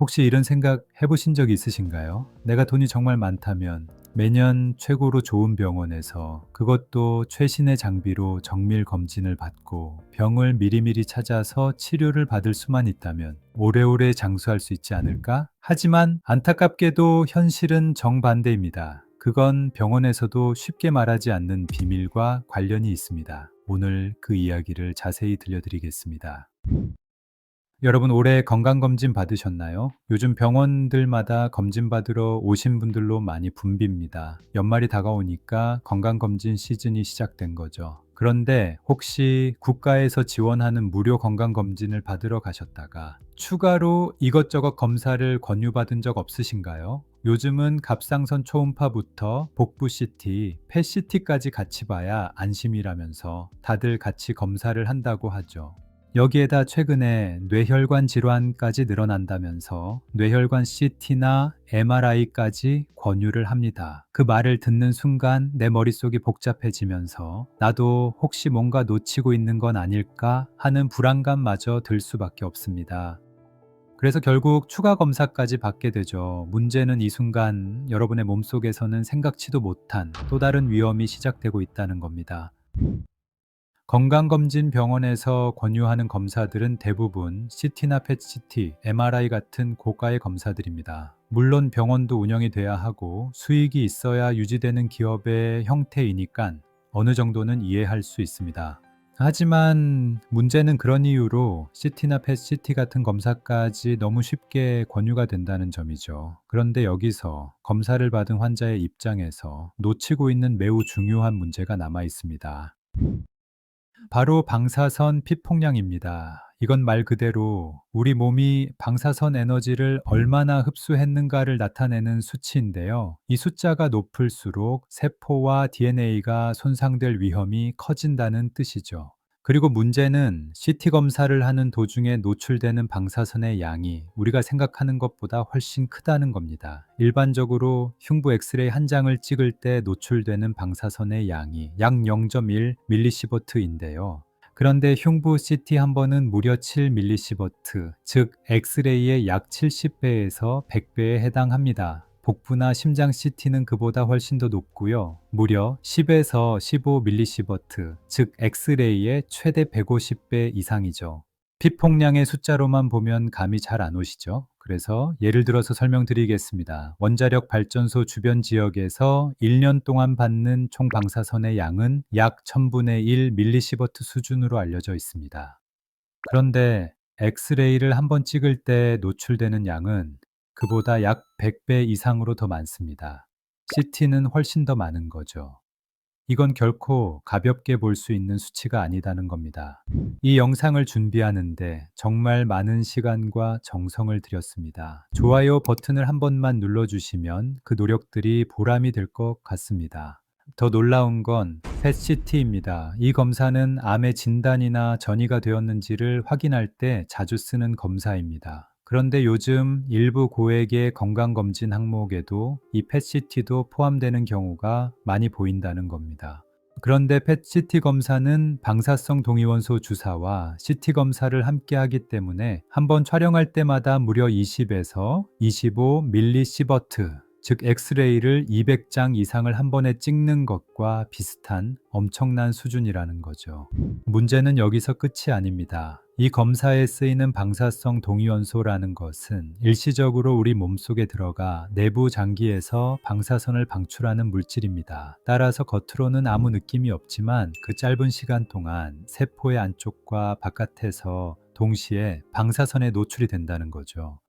혹시 이런 생각 해보신 적 있으신가요? 내가 돈이 정말 많다면 매년 최고로 좋은 병원에서 그것도 최신의 장비로 정밀 검진을 받고 병을 미리미리 찾아서 치료를 받을 수만 있다면 오래오래 장수할 수 있지 않을까? 하지만 안타깝게도 현실은 정반대입니다. 그건 병원에서도 쉽게 말하지 않는 비밀과 관련이 있습니다. 오늘 그 이야기를 자세히 들려드리겠습니다. 여러분 올해 건강검진 받으셨나요? 요즘 병원들마다 검진 받으러 오신 분들로 많이 붐빕니다. 연말이 다가오니까 건강검진 시즌이 시작된 거죠. 그런데 혹시 국가에서 지원하는 무료 건강검진을 받으러 가셨다가 추가로 이것저것 검사를 권유받은 적 없으신가요? 요즘은 갑상선 초음파부터 복부 CT, 폐 CT까지 같이 봐야 안심이라면서 다들 같이 검사를 한다고 하죠. 여기에다 최근에 뇌혈관 질환까지 늘어난다면서 뇌혈관 CT나 MRI까지 권유를 합니다. 그 말을 듣는 순간 내 머릿속이 복잡해지면서 나도 혹시 뭔가 놓치고 있는 건 아닐까 하는 불안감마저 들 수밖에 없습니다. 그래서 결국 추가 검사까지 받게 되죠. 문제는 이 순간 여러분의 몸속에서는 생각지도 못한 또 다른 위험이 시작되고 있다는 겁니다. 건강검진 병원에서 권유하는 검사들은 대부분 CT나 PET-CT, MRI 같은 고가의 검사들입니다. 물론 병원도 운영이 돼야 하고 수익이 있어야 유지되는 기업의 형태이니까 어느 정도는 이해할 수 있습니다. 하지만 문제는 그런 이유로 CT나 PET-CT 같은 검사까지 너무 쉽게 권유가 된다는 점이죠. 그런데 여기서 검사를 받은 환자의 입장에서 놓치고 있는 매우 중요한 문제가 남아 있습니다. 바로 방사선 피폭량입니다. 이건 말 그대로 우리 몸이 방사선 에너지를 얼마나 흡수했는가를 나타내는 수치인데요. 이 숫자가 높을수록 세포와 DNA가 손상될 위험이 커진다는 뜻이죠. 그리고 문제는 CT 검사를 하는 도중에 노출되는 방사선의 양이 우리가 생각하는 것보다 훨씬 크다는 겁니다. 일반적으로 흉부 엑스레이 한 장을 찍을 때 노출되는 방사선의 양이 약 0.1 밀리시버트인데요. 그런데 흉부 CT 한 번은 무려 7 밀리시버트, 즉 엑스레이의 약 70배에서 100배에 해당합니다. 복부나 심장 CT는 그보다 훨씬 더 높고요. 무려 10에서 15 밀리시버트, 즉 엑스레이의 최대 150배 이상이죠. 피폭량의 숫자로만 보면 감이 잘 안 오시죠? 그래서 예를 들어서 설명드리겠습니다. 원자력 발전소 주변 지역에서 1년 동안 받는 총 방사선의 양은 약 1000분의 1 밀리시버트 수준으로 알려져 있습니다. 그런데 엑스레이를 한 번 찍을 때 노출되는 양은 그보다 약 100배 이상으로 더 많습니다. CT는 훨씬 더 많은 거죠. 이건 결코 가볍게 볼 수 있는 수치가 아니다는 겁니다. 이 영상을 준비하는데 정말 많은 시간과 정성을 들였습니다. 좋아요 버튼을 한 번만 눌러주시면 그 노력들이 보람이 될 것 같습니다. 더 놀라운 건 PET-CT입니다. 이 검사는 암의 진단이나 전이가 되었는지를 확인할 때 자주 쓰는 검사입니다. 그런데 요즘 일부 고액의 건강검진 항목에도 이 PET-CT도 포함되는 경우가 많이 보인다는 겁니다. 그런데 PET-CT 검사는 방사성 동위원소 주사와 CT 검사를 함께 하기 때문에 한번 촬영할 때마다 무려 20에서 25 밀리시버트, 즉 엑스레이를 200장 이상을 한 번에 찍는 것과 비슷한 엄청난 수준이라는 거죠. 문제는 여기서 끝이 아닙니다. 이 검사에 쓰이는 방사성 동위원소라는 것은 일시적으로 우리 몸속에 들어가 내부 장기에서 방사선을 방출하는 물질입니다. 따라서 겉으로는 아무 느낌이 없지만 그 짧은 시간 동안 세포의 안쪽과 바깥에서 동시에 방사선에 노출이 된다는 거죠.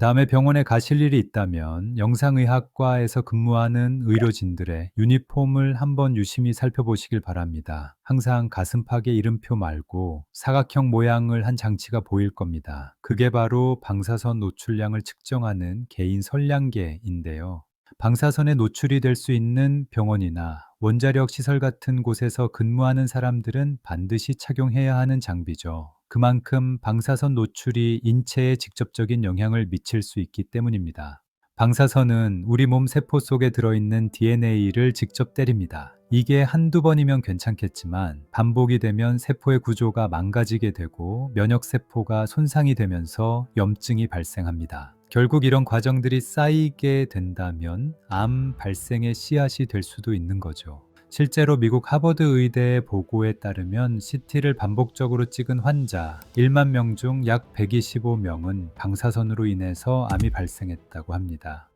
다음에 병원에 가실 일이 있다면 영상의학과에서 근무하는 의료진들의 유니폼을 한번 유심히 살펴보시길 바랍니다. 항상 가슴팍의 이름표 말고 사각형 모양을 한 장치가 보일 겁니다. 그게 바로 방사선 노출량을 측정하는 개인 선량계인데요. 방사선에 노출이 될 수 있는 병원이나 원자력 시설 같은 곳에서 근무하는 사람들은 반드시 착용해야 하는 장비죠. 그만큼 방사선 노출이 인체에 직접적인 영향을 미칠 수 있기 때문입니다. 방사선은 우리 몸 세포 속에 들어있는 DNA를 직접 때립니다. 이게 한두 번이면 괜찮겠지만 반복이 되면 세포의 구조가 망가지게 되고 면역세포가 손상이 되면서 염증이 발생합니다. 결국 이런 과정들이 쌓이게 된다면 암 발생의 씨앗이 될 수도 있는 거죠. 실제로 미국 하버드 의대의 보고에 따르면 CT를 반복적으로 찍은 환자 1만 명 중 약 125명은 방사선으로 인해서 암이 발생했다고 합니다.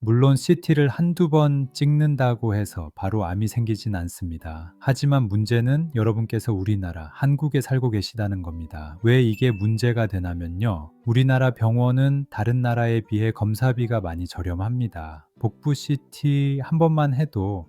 물론 CT를 한두 번 찍는다고 해서 바로 암이 생기진 않습니다. 하지만 문제는 여러분께서 우리나라, 한국에 살고 계시다는 겁니다. 왜 이게 문제가 되냐면요. 우리나라 병원은 다른 나라에 비해 검사비가 많이 저렴합니다. 복부 CT 한 번만 해도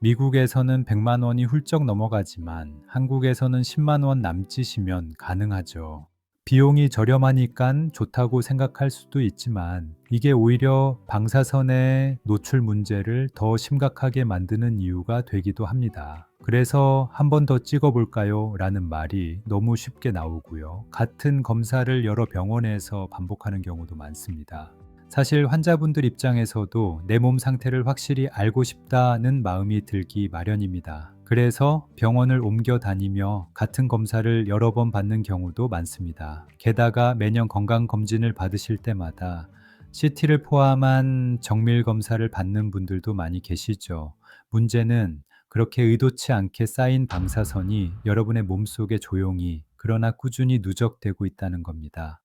미국에서는 100만 원이 훌쩍 넘어가지만 한국에서는 10만 원 남짓이면 가능하죠. 비용이 저렴하니까 좋다고 생각할 수도 있지만 이게 오히려 방사선의 노출 문제를 더 심각하게 만드는 이유가 되기도 합니다. 그래서 한 번 더 찍어볼까요? 라는 말이 너무 쉽게 나오고요. 같은 검사를 여러 병원에서 반복하는 경우도 많습니다. 사실 환자분들 입장에서도 내 몸 상태를 확실히 알고 싶다는 마음이 들기 마련입니다. 그래서 병원을 옮겨 다니며 같은 검사를 여러 번 받는 경우도 많습니다. 게다가 매년 건강검진을 받으실 때마다 CT를 포함한 정밀 검사를 받는 분들도 많이 계시죠. 문제는 그렇게 의도치 않게 쌓인 방사선이 여러분의 몸속에 조용히 그러나 꾸준히 누적되고 있다는 겁니다.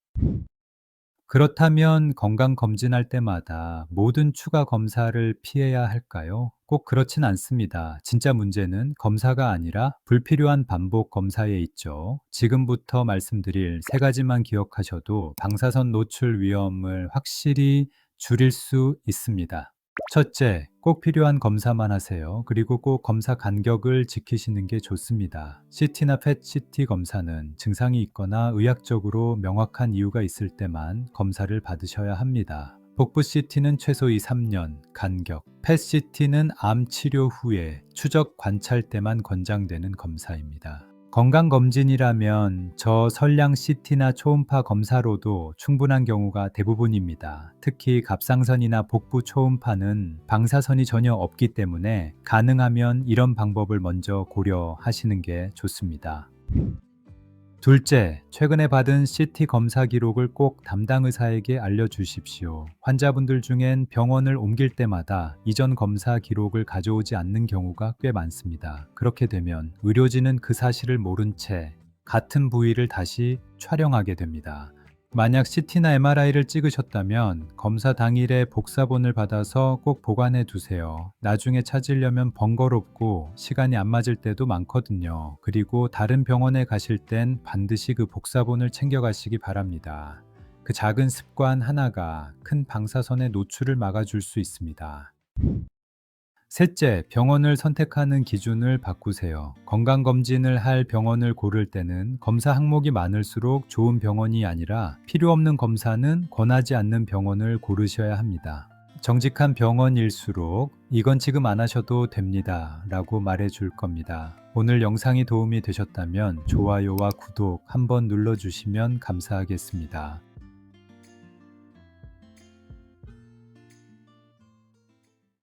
그렇다면 건강 검진할 때마다 모든 추가 검사를 피해야 할까요? 꼭 그렇진 않습니다. 진짜 문제는 검사가 아니라 불필요한 반복 검사에 있죠. 지금부터 말씀드릴 세 가지만 기억하셔도 방사선 노출 위험을 확실히 줄일 수 있습니다. 첫째, 꼭 필요한 검사만 하세요. 그리고 꼭 검사 간격을 지키시는 게 좋습니다. CT나 PET-CT 검사는 증상이 있거나 의학적으로 명확한 이유가 있을 때만 검사를 받으셔야 합니다. 복부 CT는 최소 2, 3년 간격, PET-CT는 암 치료 후에 추적 관찰 때만 권장되는 검사입니다. 건강검진이라면 저 선량 CT나 초음파 검사로도 충분한 경우가 대부분입니다. 특히 갑상선이나 복부 초음파는 방사선이 전혀 없기 때문에 가능하면 이런 방법을 먼저 고려하시는 게 좋습니다. 둘째, 최근에 받은 CT 검사 기록을 꼭 담당 의사에게 알려주십시오. 환자분들 중엔 병원을 옮길 때마다 이전 검사 기록을 가져오지 않는 경우가 꽤 많습니다. 그렇게 되면 의료진은 그 사실을 모른 채 같은 부위를 다시 촬영하게 됩니다. 만약 CT나 MRI를 찍으셨다면 검사 당일에 복사본을 받아서 꼭 보관해 두세요. 나중에 찾으려면 번거롭고 시간이 안 맞을 때도 많거든요. 그리고 다른 병원에 가실 땐 반드시 그 복사본을 챙겨가시기 바랍니다. 그 작은 습관 하나가 큰 방사선의 노출을 막아줄 수 있습니다. 셋째, 병원을 선택하는 기준을 바꾸세요. 건강검진을 할 병원을 고를 때는 검사 항목이 많을수록 좋은 병원이 아니라 필요 없는 검사는 권하지 않는 병원을 고르셔야 합니다. 정직한 병원일수록 이건 지금 안 하셔도 됩니다. 라고 말해 줄 겁니다. 오늘 영상이 도움이 되셨다면 좋아요와 구독 한번 눌러주시면 감사하겠습니다.